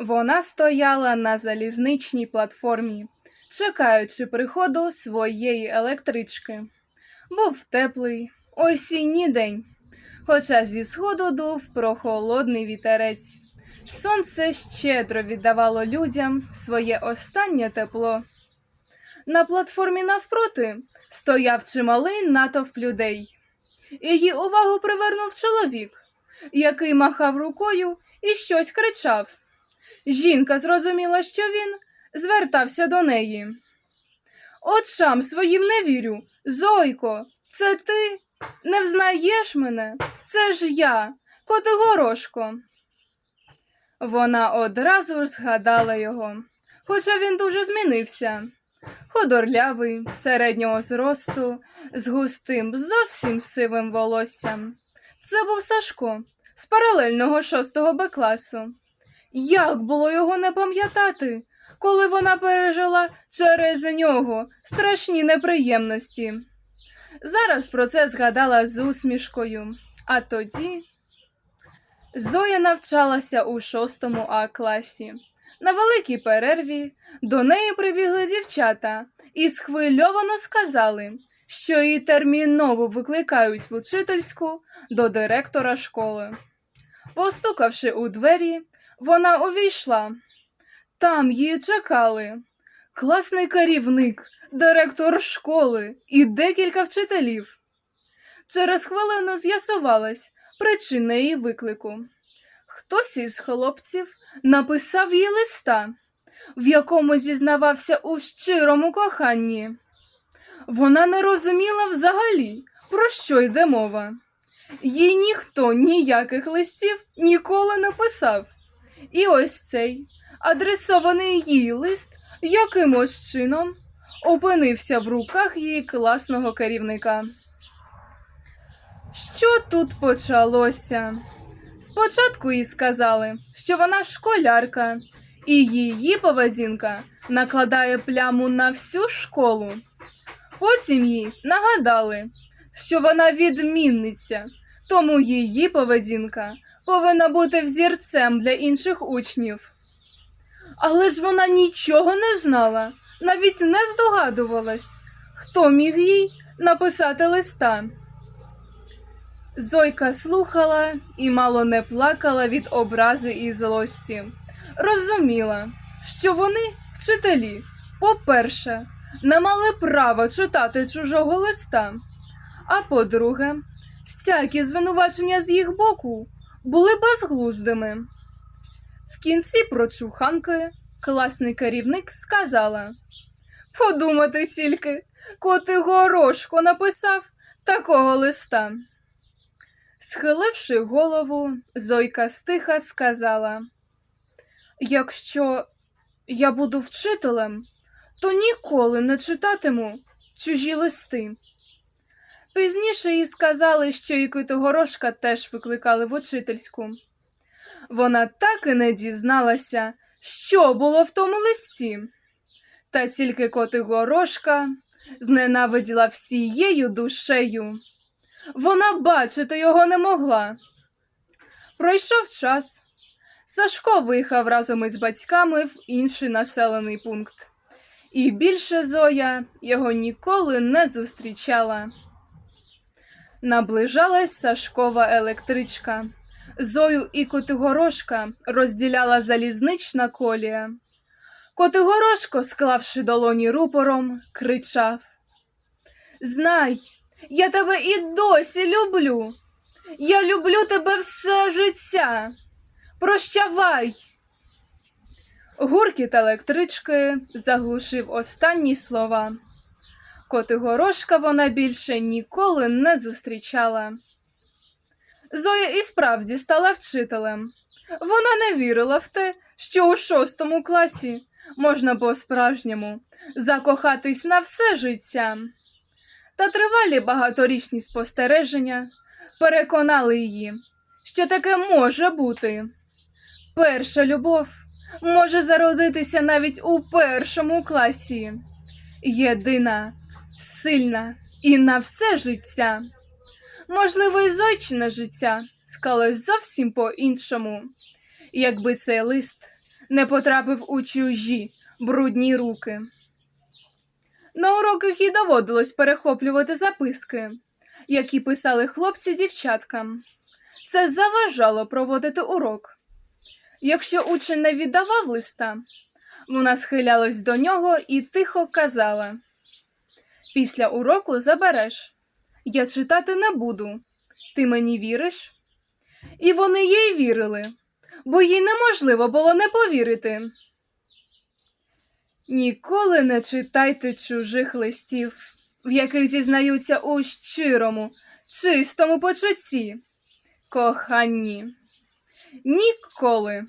Вона стояла на залізничній платформі, чекаючи приходу своєї електрички. Був теплий осінній день, хоча зі сходу дув прохолодний вітерець. Сонце щедро віддавало людям своє останнє тепло. На платформі навпроти стояв чималий натовп людей. Її увагу привернув чоловік, який махав рукою і щось кричав. Жінка зрозуміла, що він звертався до неї. Очам своїм не вірю. Зойко, це ти? Не взнаєш мене? Це ж я, Котигорошко. Вона одразу ж згадала його, хоча він дуже змінився. Худорлявий, середнього зросту, з густим, зовсім сивим волоссям. Це був Сашко з паралельного шостого Б класу. Як було його не пам'ятати, коли вона пережила через нього страшні неприємності? Зараз про це згадала з усмішкою, а тоді Зоя навчалася у шостому А класі. На великій перерві до неї прибігли дівчата і схвильовано сказали, що її терміново викликають в учительську до директора школи. Постукавши у двері, вона увійшла. Там її чекали класний керівник, директор школи і декілька вчителів. Через хвилину з'ясувалась причина її виклику. Хтось із хлопців написав їй листа, в якому зізнавався у щирому коханні. Вона не розуміла взагалі, про що йде мова. Їй ніхто ніяких листів ніколи не писав. І ось цей адресований їй лист якимось чином опинився в руках її класного керівника. Що тут почалося? Спочатку їй сказали, що вона школярка, і її поведінка накладає пляму на всю школу. Потім їй нагадали, що вона відмінниця, тому її поведінка повинна бути взірцем для інших учнів. Але ж вона нічого не знала, навіть не здогадувалась, хто міг їй написати листа. Зойка слухала і мало не плакала від образи і злості. Розуміла, що вони, вчителі, по-перше, не мали права читати чужого листа, а по-друге, всякі звинувачення з їх боку були безглуздими. В кінці прочуханки класний керівник сказала: Подумати тільки, коти горошко написав такого листа. Схиливши голову, Зойка стиха сказала: Якщо я буду вчителем, то ніколи не читатиму чужі листи. Пізніше їй сказали, що і Китогорошка теж викликали в учительську. Вона так і не дізналася, що було в тому листі. Та тільки Котигорошка зненавиділа всією душею. Вона бачити його не могла. Пройшов час. Сашко виїхав разом із батьками в інший населений пункт. І більше Зоя його ніколи не зустрічала. Наближалась Сашкова електричка. Зою і Котигорошка розділяла залізнична колія. Котигорошко, склавши долоні рупором, кричав: Знай, я тебе і досі люблю. Я люблю тебе все життя. Прощавай. Гуркіт електрички заглушив останні слова. Котигорошка вона більше ніколи не зустрічала. Зоя і справді стала вчителем. Вона не вірила в те, що у шостому класі можна по-справжньому закохатись на все життя. Та тривалі багаторічні спостереження переконали її, що таке може бути. Перша любов може зародитися навіть у першому класі. Єдина, сильна і на все життя. Можливо, і зойчине життя склалось зовсім по-іншому, якби цей лист не потрапив у чужі брудні руки. На уроках їй доводилось перехоплювати записки, які писали хлопці дівчаткам. Це заважало проводити урок. Якщо учень не віддавав листа, вона схилялась до нього і тихо казала: Після уроку забереш. Я читати не буду. Ти мені віриш? І вони їй вірили, бо їй неможливо було не повірити. Ніколи не читайте чужих листів, в яких зізнаються у щирому, чистому почутті, коханні. Ніколи.